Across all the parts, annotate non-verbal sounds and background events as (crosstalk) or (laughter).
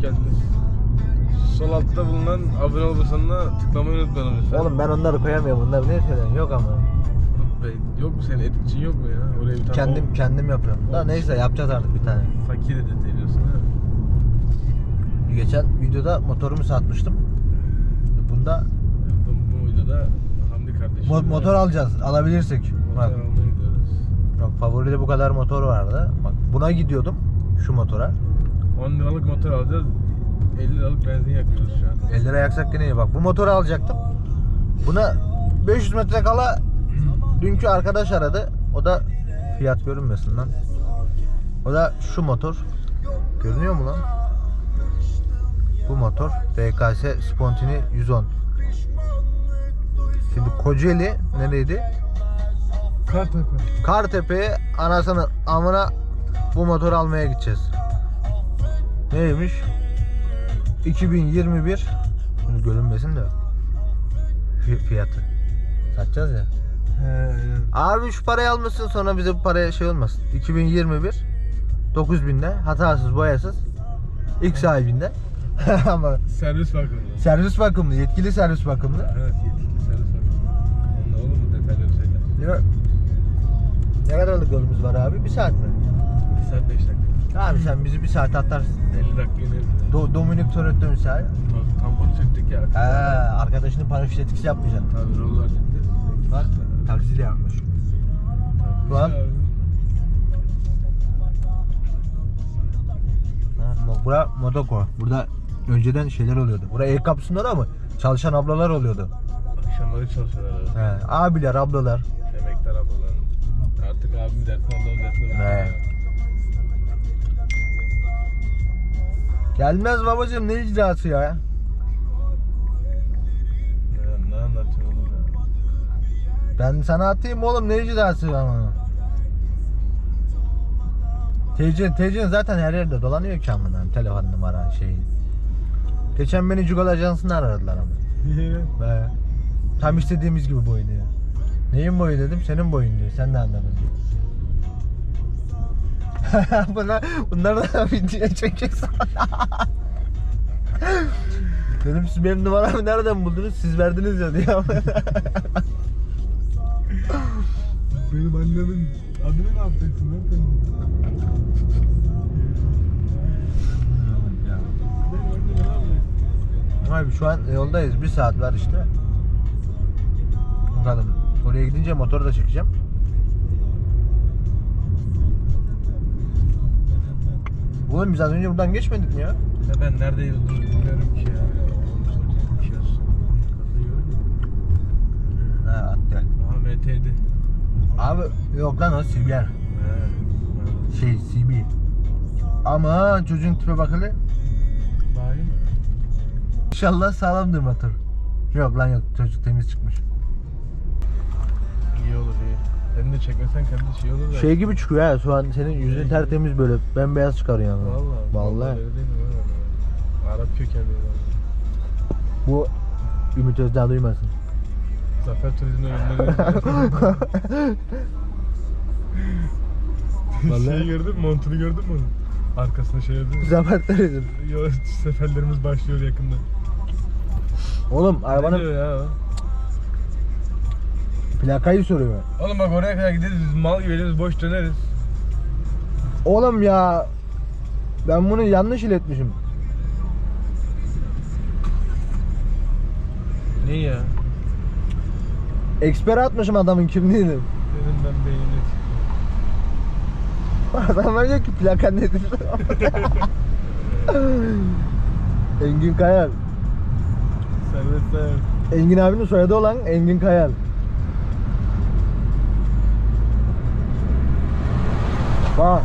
geldiniz. Sol altta bulunan abone ol butonuna tıklamayı unutmayın lütfen. Oğlum ben onları koyamıyorum. Bunlar ne söylüyorsun? Yok ama. Be, yok mu senin editçin yok mu ya? Oraya bir tane Kendim kendim yapıyorum. Da neyse yapacağız artık bir tane. o fakir edit ediyorsun ha. Geçen videoda motorumu satmıştım. Bunda Bu, bu videoda Hamdi kardeşim. mo- motor alacağız. Alabilirsek. Motor Bak. almaya gidiyoruz. Yok favoride bu kadar motor vardı. Bak buna gidiyordum. Şu motora. 10 liralık motor alacağız. 50 liralık benzin yakıyoruz şu an. 50 lira yaksak yine iyi. Bak bu motoru alacaktım. Buna 500 metre kala dünkü arkadaş aradı. O da fiyat görünmesin lan. O da şu motor. Görünüyor mu lan? Bu motor DKS Spontini 110. Şimdi Kocaeli nereydi? Kartepe. Kartepe'ye anasını amına bu motoru almaya gideceğiz. Neymiş? 2021 Bunu görünmesin de fi- fiyatı. Satacağız ya. He. Abi şu parayı almışsın sonra bize bu paraya şey olmasın. 2021 9000'de hatasız boyasız ilk sahibinde. (laughs) Ama Servis bakımı. servis bakımlı, yetkili servis bakımlı. Evet yetkili servis bakımı. Onda olur mu detayları söyle. Ne, ne kadarlık yolumuz var abi? Bir saat mi? 2 saat 5 dakika. Abi sen bizi bir saat atarsın. 50 dakika inelim. Do Dominik Toretto misal. Tam- Tamponu çektik ya. He, arkadaşının paraşüt etkisi yapmayacaksın. Tabii roller gitti. Bak, taksiyle yapmış. Şu an- Bura Modoko. Burada önceden şeyler oluyordu. Bura el kapısında da mı? Çalışan ablalar oluyordu. Akşamları çalışıyorlar. He, abiler, ablalar. Emektar ablaların. Artık abim dertli ablam dertli. He. Gelmez babacığım ne icraatı ya? Ne, oğlum ya? Ben sana atayım oğlum ne icraatı ama. TC, TC zaten her yerde dolanıyor ki amına telefon numara şey. Geçen beni Cugal Ajansı'nda aradılar ama. (laughs) Be. Tam istediğimiz gibi boy diyor. Neyin boyu dedim senin boyun diyor. Sen de anladın diyor. (laughs) bunlar, bunlar da (laughs) video çekeceksin. dedim siz benim numaramı nereden buldunuz? Siz verdiniz ya diyor. (laughs) Benim annemin adını ne yapacaksın lan sen? Abi şu an yoldayız. Bir saat var işte. Bakalım. Oraya gidince motoru da çekeceğim. Oğlum biz az önce buradan geçmedik mi ya? Ya ben nerede yıldız bilmiyorum ki ya. Yorma. Ha attı. Aha MT'di. Abi yok lan o. He. Şey CB. Ama çocuğun tipe bak hele. Bayım. İnşallah sağlamdır motor. Yok lan yok çocuk temiz çıkmış. İyi olur iyi. Sen de çekmesen kardeş iyi olur da. Şey gibi çıkıyor ha şu an senin yüzün tertemiz böyle bembeyaz çıkarıyor yani. Valla. Vallahi. öyle değil mi? Arap kökenli. Bu Ümit Özdağ duymasın. Zafer Turizm'e. (laughs) Vallahi. Şeyi gördün mü? Montunu gördün mü? onun? Arkasında şey yazıyor. Zafer Turizm. Yo, seferlerimiz başlıyor yakında. Oğlum Ne arabanın diyor ya? o? Plakayı soruyor. Oğlum bak oraya kadar gideriz biz mal gibi elimiz boş döneriz. Oğlum ya ben bunu yanlış iletmişim. Ne ya? Eksper atmışım adamın kimliğini. Dedim ben beynini (laughs) Adam diyor ki plaka nedir? (laughs) Engin Kayal. Servet sen. Engin abinin soyadı olan Engin Kayal. Bak.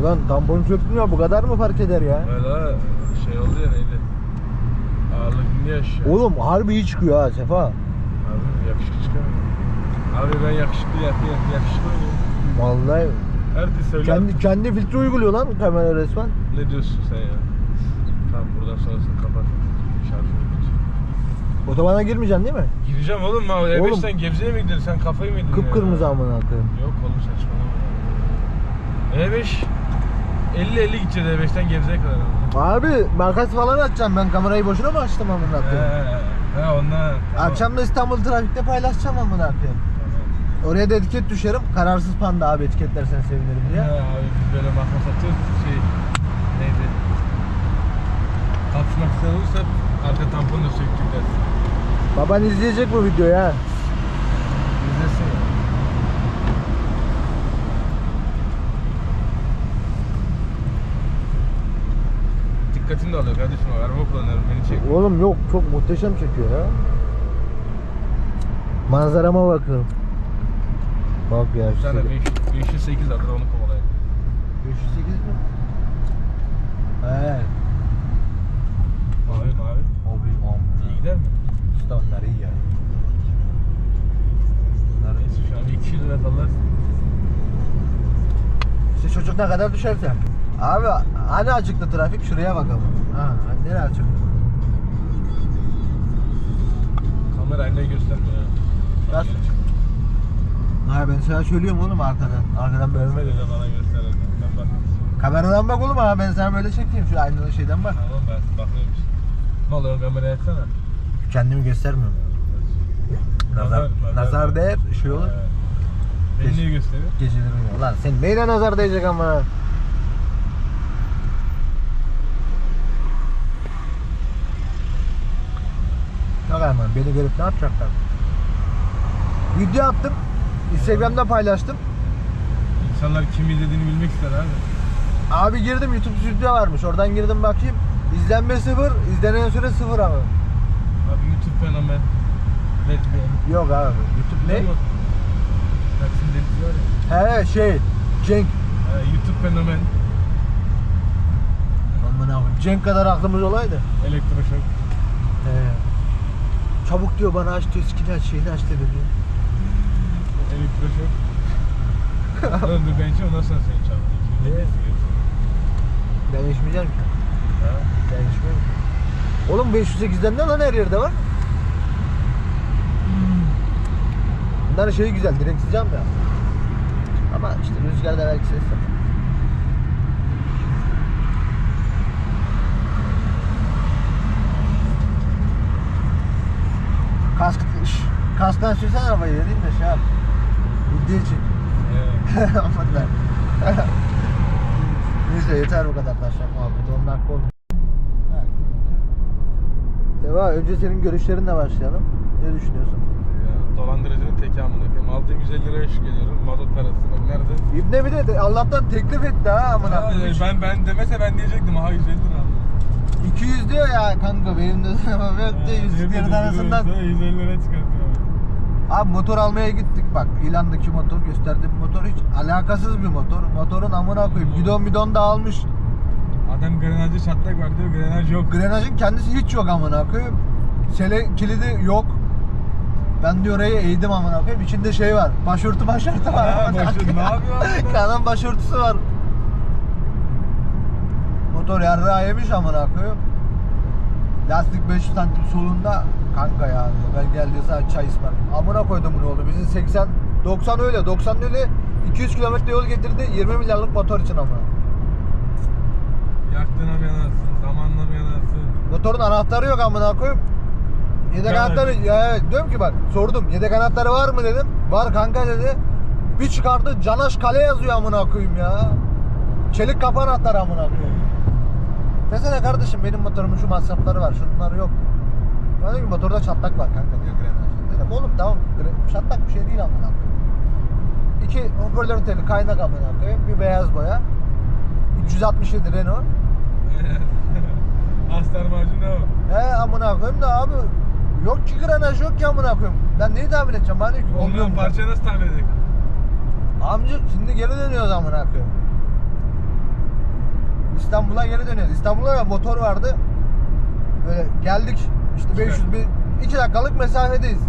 Ulan tamponu söktüm ya bu kadar mı fark eder ya? Valla şey oldu ya neydi? Ağırlık niye aşağı? Oğlum harbi iyi çıkıyor ha Sefa. Abi yakışıklı çıkamıyor. Abi ben yakışıklı yapayım, yakışıklı oynayayım. Vallahi Hadi söyle. kendi kendi filtre uyguluyor lan kamera resmen. Ne diyorsun sen ya? Tamam buradan sonrasını kapat. Şarjını bit. Otobana girmeyeceksin değil mi? Gireceğim oğlum ha. Oğlum. E5'ten Gebze'ye mi gidiyorsun? Sen kafayı mı yedin ya? Kıpkırmızı amına koyayım. Yok oğlum saçmalama. E5. 50-50 gideceğiz E5'ten Gebze'ye kadar. Abi makas falan açacağım ben kamerayı boşuna mı açtım amına He, koyayım? he ondan. Akşam da İstanbul trafikte paylaşacağım amına koyayım. Oraya da etiket düşerim. Kararsız panda abi etiketlersen sevinirim He diye. abi biz böyle bakma satıyoruz. Şey neydi? Kapışmak isteyen olursa arka tamponu da söktükler. Baban izleyecek bu videoyu ha. İzlesin ya. Dikkatini de alıyor kardeşim. Araba kullanıyorum beni çek. Oğlum yok çok muhteşem çekiyor ya. Manzarama bakın. Bak ya. Bir tane seri- 500 508 vardır onu kovalayın. 508 mi? He. Mavi mavi. Abi am. İyi gider mi? Usta onlar iyi ya. Bunlar. Neyse şu an 200 lira dolar. İşte çocuk ne kadar düşerse. Abi hani açıktı trafik şuraya bakalım. Ha, hani nereye açık? Kamera aynayı göstermiyor ya. Nasıl? Ha ben sana söylüyorum oğlum arkadan. Arkadan böyle böyle. de bana. Ben bakayım. Kameradan bak oğlum ha ben sana böyle çekeyim şu aynadan şeyden bak. Tamam ben bakıyorum işte. Ne oluyor kameraya etsene. Kendimi göstermiyorum. Nazar, nazar değer şey olur. Ee, Beni niye gösteriyor? Geceleri uyuyor. Lan sen neyle nazar değecek ama? Yok aman beni görüp ne yapacaklar? Video attım. Instagram'da paylaştım. İnsanlar kim izlediğini bilmek ister abi. Abi girdim YouTube stüdyo varmış. Oradan girdim bakayım. İzlenme sıfır, izlenen süre sıfır abi. Abi YouTube fenomen. Letmeyelim. Yok abi. YouTube ne? Taksim delisi var ya. He şey. Cenk. Ee, YouTube fenomen. Aman abi. Cenk kadar aklımız olaydı. Elektroşok. He. Çabuk diyor bana aç diyor. Skini aç şeyini aç dedi diyor. Elektroşok. (laughs) Döndür bençi ondan sonra seni. Ne. Ben içmeyeceğim ki. Ha? Ben içmiyorum. Oğlum 508'den ne lan her yerde var? Bunların şeyi güzel, direksiz cam ya. Ama işte rüzgarda belki ses yapar. Kask, şş, kasktan sürsene arabayı vereyim de şey yap. Video için. Evet. (laughs) (laughs) Neyse yeter bu kadar taşak muhabbeti. 10 dakika oldu. Deva önce senin görüşlerinle başlayalım. Ne düşünüyorsun? Ya, dolandırıcının teki amına koyayım. Aldığım 150 liraya geliyorum. Mazot parası. Bak nerede? İbne bir de Allah'tan teklif etti ha amına. Koyayım. ben ben demese ben diyecektim. Aha 150 lira. 200 diyor ya kanka benim de (laughs) yok de 100 yerin arasından. 150 lira çıkartıyor. Abi motor almaya gittik bak ilandaki motor gösterdiğim motor hiç alakasız bir motor. Motorun amına koyayım bidon bidon da almış. Adam grenajı çatlak var diyor. Grenaj yok. Grenajın kendisi hiç yok amına koyayım. Sele kilidi yok. Ben diyor oraya eğdim amına koyayım. İçinde şey var. Başörtü başörtü var. Ha, başörtü, ne yapıyor? (laughs) Kadın başörtüsü var. Motor yarrağı yemiş amına koyayım. Lastik 500 santim solunda kanka ya diyor. Ben geldi sana çay ısmarlayayım. Amına koydum bunu oldu. Bizim 80 90 öyle 90 öyle 200 kilometre yol getirdi 20 milyarlık motor için ama. Yaktığına mı yanarsın? Zamanla mı yanarsın? Motorun anahtarı yok amına koyayım. Yedek Yani. anahtarı ya evet diyorum ki bak sordum yedek anahtarı var mı dedim. Var kanka dedi. Bir çıkardı Canaş Kale yazıyor amına koyayım ya. Çelik kapı anahtarı amına koyayım. Desene kardeşim benim motorumun şu masrafları var şunları yok. Ben dedim ki motorda çatlak var kanka diyor grenaj. Dedim oğlum tamam çatlak bir şey değil amına. İki hoparlörün teli kaynak amına koyayım. Bir beyaz boya. 367 Renault. (laughs) Astar macun ne o? He amına koyayım da abi yok ki granaj yok ki amına koyayım. Ben neyi tahmin edeceğim? Bana diyor olmuyor Olmayan mu? parçayı nasıl tahmin edecek? Amca şimdi geri dönüyoruz amına koyayım. İstanbul'a geri dönüyoruz. İstanbul'da da motor vardı. Böyle geldik işte 500 bir 2 dakikalık mesafedeyiz.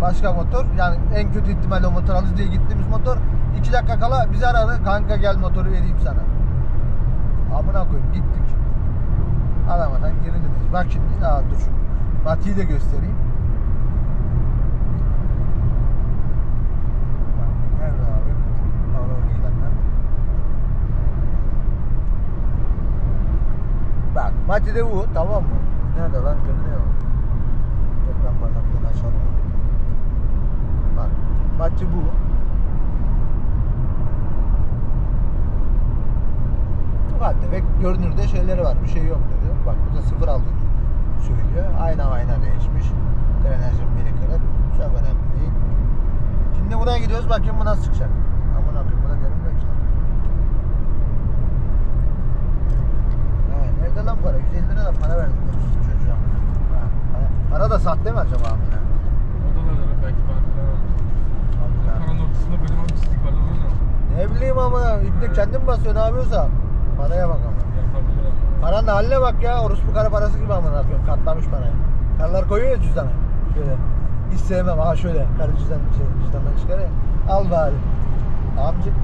Başka motor yani en kötü ihtimalle o motor alırız diye gittiğimiz motor 2 dakika kala bizi aradı. Kanka gel motoru vereyim sana. Amına koyayım gittik. Aramadan geri dönüyoruz. Bak şimdi aa dur şu Mati'yi de göstereyim. Bak, Nerede abi? Hava ilanlar. Fatih'de bu tamam mı? Nerede lan görünüyor mu? Ekran parlaklığını açalım. Bak Fatih bu. Ufak tefek görünürde şeyleri var. Bir şey yok dedi. Bak burada sıfır aldığını söylüyor. Ayna ayna değişmiş. Grenajın biri kırık. Çok önemli değil. Şimdi buna gidiyoruz. Bakayım bu nasıl çıkacak. Aman akıyım buna görünmüyor ki. Ha, nerede lan para? 150 lira da para verdim ben şu çocuğa. Ha, para, para da sahte mi acaba? amına? Odalarda belki bankalar var. Allah. Paranın ortasında benim abi çizik var lan o. Ne bileyim ama İbni kendin basıyor ne yapıyorsa. Paraya bak ama. Paranın da haline bak ya. Orospu kara parası gibi amına koyayım. Katlamış parayı. Karılar koyuyor ya cüzdana. Şöyle. Hiç sevmem. Aha şöyle. Karı cüzdan, şey, cüzdandan çıkar ya. Al bari. Amcık.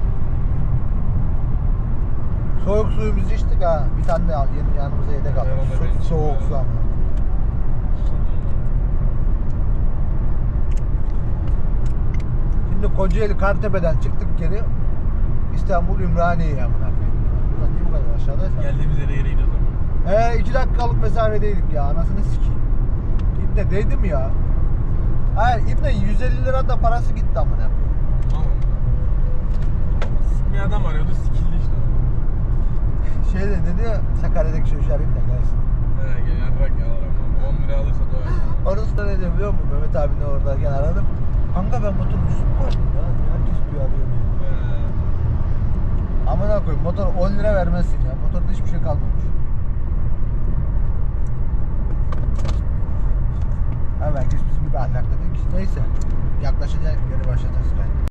Soğuk suyumuzu içtik ha. Bir tane de yanımıza yedek aldık. So- soğuk su ama. Şimdi Kocaeli Kartepe'den çıktık geri. İstanbul Ümraniye'ye amına koyayım. Ulan niye bu kadar aşağıdaysa? Geldiğimiz yere geri gidiyoruz ama. He iki dakikalık mesafedeydik ya anasını sikeyim. İbne değdi mi ya? Hayır İbne 150 lira da parası gitti amına. Tamam. Bir adam arıyordu sikildi işte. Şeyde ne diyor? Sakarya'daki çocuğu arayayım da gelsin. He gel yarrak ya alamam. 10 lira alırsa doyar. Orası da ne diyor biliyor musun? Mehmet abinin oradayken aradım. Kanka ben motoru düşüp koydum ya. Herkes bir arıyor diyor. He. Amına koyayım motor 10 lira vermezsin ya. Motorda hiçbir şey kalmamış. Ha herkes bizim gibi ahlaklı değil ki. Neyse. Yaklaşınca geri başlayacağız.